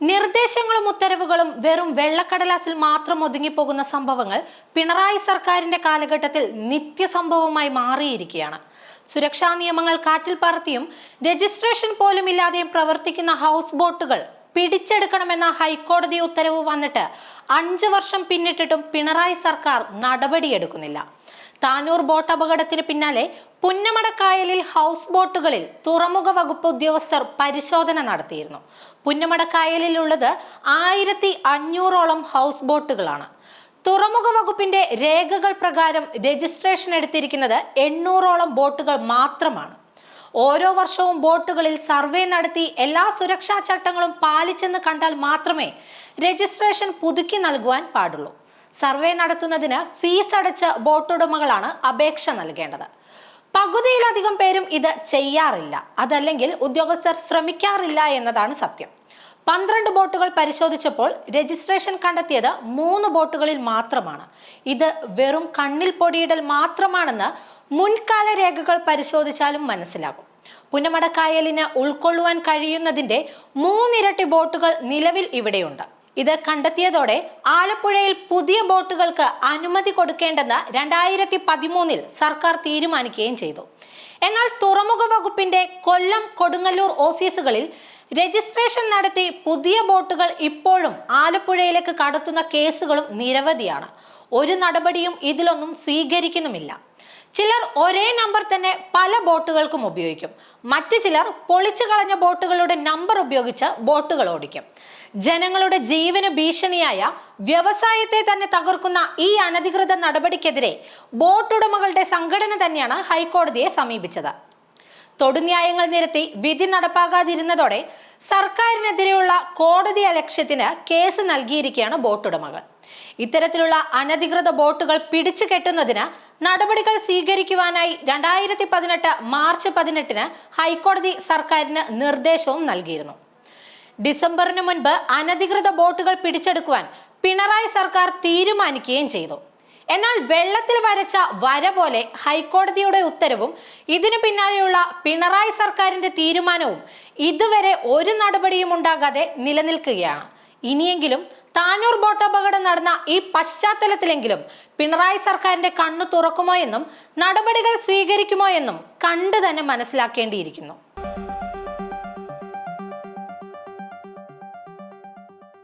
നിർദ്ദേശങ്ങളും ഉത്തരവുകളും വെറും വെള്ളക്കടലാസിൽ മാത്രം ഒതുങ്ങിപ്പോകുന്ന സംഭവങ്ങൾ പിണറായി സർക്കാരിന്റെ കാലഘട്ടത്തിൽ നിത്യസംഭവമായി മാറിയിരിക്കുകയാണ്. സുരക്ഷാ നിയമങ്ങൾ കാറ്റിൽ പറത്തിയും രജിസ്ട്രേഷൻ പോലും ഇല്ലാതെയും പ്രവർത്തിക്കുന്ന ഹൗസ് ബോട്ടുകൾ പിടിച്ചെടുക്കണമെന്ന ഹൈക്കോടതി ഉത്തരവ് വന്നിട്ട് അഞ്ചു വർഷം പിന്നിട്ടിട്ടും പിണറായി സർക്കാർ നടപടിയെടുക്കുന്നില്ല. താനൂർ ബോട്ട് അപകടത്തിന് പിന്നാലെ പുന്നമടക്കായലിൽ ഹൗസ് ബോട്ടുകളിൽ തുറമുഖ വകുപ്പ് ഉദ്യോഗസ്ഥർ പരിശോധന നടത്തിയിരുന്നു. പുന്നമടക്കായലിലുള്ളത് ആയിരത്തി അഞ്ഞൂറോളം ഹൗസ് ബോട്ടുകളാണ്. തുറമുഖ വകുപ്പിന്റെ രേഖകൾ പ്രകാരം രജിസ്ട്രേഷൻ എടുത്തിരിക്കുന്നത് എണ്ണൂറോളം ബോട്ടുകൾ മാത്രമാണ്. ഓരോ വർഷവും ബോട്ടുകളിൽ സർവേ നടത്തി എല്ലാ സുരക്ഷാ ചട്ടങ്ങളും പാലിച്ചെന്ന് കണ്ടാൽ മാത്രമേ രജിസ്ട്രേഷൻ പുതുക്കി നൽകുവാൻ പാടുള്ളൂ. സർവേ നടത്തുന്നതിന് ഫീസ് അടച്ച ബോട്ടുടമകളാണ് അപേക്ഷ നൽകേണ്ടത്. പകുതിയിലധികം പേരും ഇത് ചെയ്യാറില്ല. അതല്ലെങ്കിൽ ഉദ്യോഗസ്ഥർ ശ്രമിക്കാറില്ല എന്നതാണ് സത്യം. പന്ത്രണ്ട് ബോട്ടുകൾ പരിശോധിച്ചപ്പോൾ രജിസ്ട്രേഷൻ കണ്ടെത്തിയത് മൂന്ന് ബോട്ടുകളിൽ മാത്രമാണ്. ഇത് വെറും കണ്ണിൽ പൊടിയിടൽ മാത്രമാണെന്ന് മുൻകാല രേഖകൾ പരിശോധിച്ചാലും മനസ്സിലാകും. പുന്നമടക്കായലിന് ഉൾക്കൊള്ളുവാൻ കഴിയുന്നതിന്റെ മൂന്നിരട്ടി ബോട്ടുകൾ നിലവിൽ ഇവിടെയുണ്ട്. ഇത് കണ്ടെത്തിയതോടെ ആലപ്പുഴയിൽ പുതിയ ബോട്ടുകൾക്ക് അനുമതി കൊടുക്കേണ്ടെന്ന് രണ്ടായിരത്തി പതിമൂന്നിൽ സർക്കാർ തീരുമാനിക്കുകയും ചെയ്തു. എന്നാൽ തുറമുഖ വകുപ്പിന്റെ കൊല്ലം കൊടുങ്ങല്ലൂർ ഓഫീസുകളിൽ രജിസ്ട്രേഷൻ നടത്തി പുതിയ ബോട്ടുകൾ ഇപ്പോഴും ആലപ്പുഴയിലേക്ക് കടത്തുന്ന കേസുകളും നിരവധിയാണ്. ഒരു നടപടിയും ഇതിലൊന്നും സ്വീകരിക്കുന്നുമില്ല. ചിലർ ഒരേ നമ്പർ തന്നെ പല ബോട്ടുകൾക്കും ഉപയോഗിക്കും. മറ്റു ചിലർ പൊളിച്ചു കളഞ്ഞ ബോട്ടുകളുടെ നമ്പർ ഉപയോഗിച്ച് ബോട്ടുകൾ ഓടിക്കും. ജനങ്ങളുടെ ജീവന് ഭീഷണിയായ വ്യവസായത്തെ തന്നെ തകർക്കുന്ന ഈ അനധികൃത നടപടിക്കെതിരെ ബോട്ടുടമകളുടെ സംഘടന തന്നെയാണ് ഹൈക്കോടതിയെ സമീപിച്ചത്. തൊടുന്യായങ്ങൾ നിരത്തി വിധി നടപ്പാകാതിരുന്നതോടെ സർക്കാരിനെതിരെയുള്ള കോടതി അലക്ഷ്യത്തിന് കേസ് നൽകിയിരിക്കുകയാണ് ബോട്ടുടമകൾ. ഇത്തരത്തിലുള്ള അനധികൃത ബോട്ടുകൾ പിടിച്ചു കെട്ടുന്നതിന് നടപടികൾ സ്വീകരിക്കുവാനായി രണ്ടായിരത്തി പതിനെട്ട് മാർച്ച് പതിനെട്ടിന് ഹൈക്കോടതി സർക്കാരിന് നിർദ്ദേശവും നൽകിയിരുന്നു. ഡിസംബറിന് മുൻപ് അനധികൃത ബോട്ടുകൾ പിടിച്ചെടുക്കുവാൻ പിണറായി സർക്കാർ തീരുമാനിക്കുകയും ചെയ്തു. എന്നാൽ വെള്ളത്തിൽ വരച്ച വര പോലെ ഹൈക്കോടതിയുടെ ഉത്തരവും ഇതിനു പിന്നാലെയുള്ള പിണറായി സർക്കാരിന്റെ തീരുമാനവും ഇതുവരെ ഒരു നടപടിയും ഉണ്ടാകാതെ നിലനിൽക്കുകയാണ്. ഇനിയെങ്കിലും താനൂർ ബോട്ടപകടം നടന്ന ഈ പശ്ചാത്തലത്തിലെങ്കിലും പിണറായി സർക്കാരിന്റെ കണ്ണു തുറക്കുമോ എന്നും നടപടികൾ സ്വീകരിക്കുമോ എന്നും കണ്ടു തന്നെ മനസ്സിലാക്കേണ്ടിയിരിക്കുന്നു.